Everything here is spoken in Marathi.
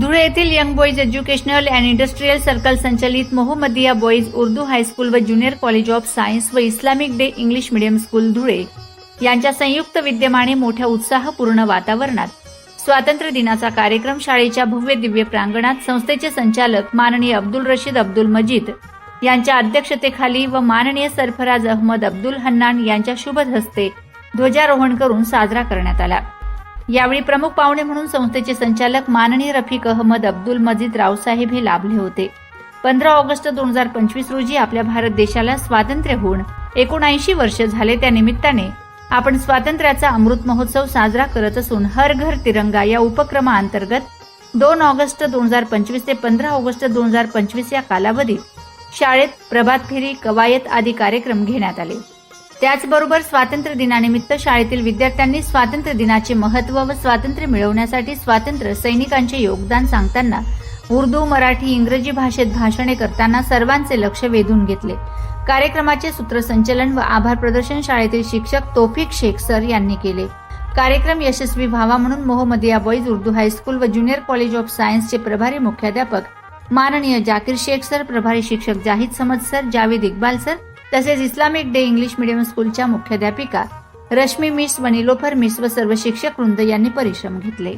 धुळे येथील young boys educational and industrial circle संचलित Mohammadiya boys Urdu high school व ज्युनियर कॉलेज ऑफ सायन्स व Islamic day English medium school Dhule. यांच्या संयुक्त विद्यमाने मोठ्या उत्साहपूर्ण वातावरणात स्वातंत्र्य दिनाचा कार्यक्रम शाळेच्या भव्य दिव्य प्रांगणात संस्थेचे संचालक माननीय अब्दुल रशीद अब्दुल मजीद यांच्या अध्यक्षतेखाली व माननीय सरफराज अहमद अब्दुल हन्नान यांच्या शुभ हस्ते ध्वजारोहण करून साजरा करण्यात आला. यावेळी प्रमुख पाहुणे म्हणून संस्थेचे संचालक माननीय रफिक अहमद अब्दुल मजीद रावसाहेब हे लाभले होते. पंधरा ऑगस्ट दोन हजार पंचवीस रोजी आपल्या भारत देशाला स्वातंत्र्य होऊन एकोणऐंशी वर्ष झाले त्या निमित्ताने आपण स्वातंत्र्याचा अमृत महोत्सव साजरा करत असून हर घर तिरंगा या उपक्रमाअंतर्गत दोन ऑगस्ट दोन हजार पंचवीस ते पंधरा ऑगस्ट दोन हजार पंचवीस या कालावधीत शाळेत प्रभात फेरी कवायत आदी कार्यक्रम घेण्यात आले. त्याचबरोबर स्वातंत्र्य दिनानिमित्त शाळेतील विद्यार्थ्यांनी स्वातंत्र्य दिनाचे महत्त्व व स्वातंत्र्य मिळवण्यासाठी स्वातंत्र्य सैनिकांचे योगदान सांगताना उर्दू मराठी इंग्रजी भाषेत भाषणे करताना सर्वांचे लक्ष वेधून घेतले. कार्यक्रमाचे सूत्रसंचलन व आभार प्रदर्शन शाळेतील शिक्षक तोफिक शेख सर यांनी केले. कार्यक्रम यशस्वी व्हावा म्हणून Mohammadiya boys Urdu high school व ज्युनियर कॉलेज ऑफ सायन्सचे प्रभारी मुख्याध्यापक माननीय जाकीर शेख सर प्रभारी शिक्षक जाहीद समद सर जावेद इक्बाल सर तसेच इस्लामिक डे इंग्लिश मीडियम स्कूलच्या मुख्याध्यापिका रश्मी मिस व निलोफर मिस व सर्व शिक्षक वृंद यांनी परिश्रम घेतले.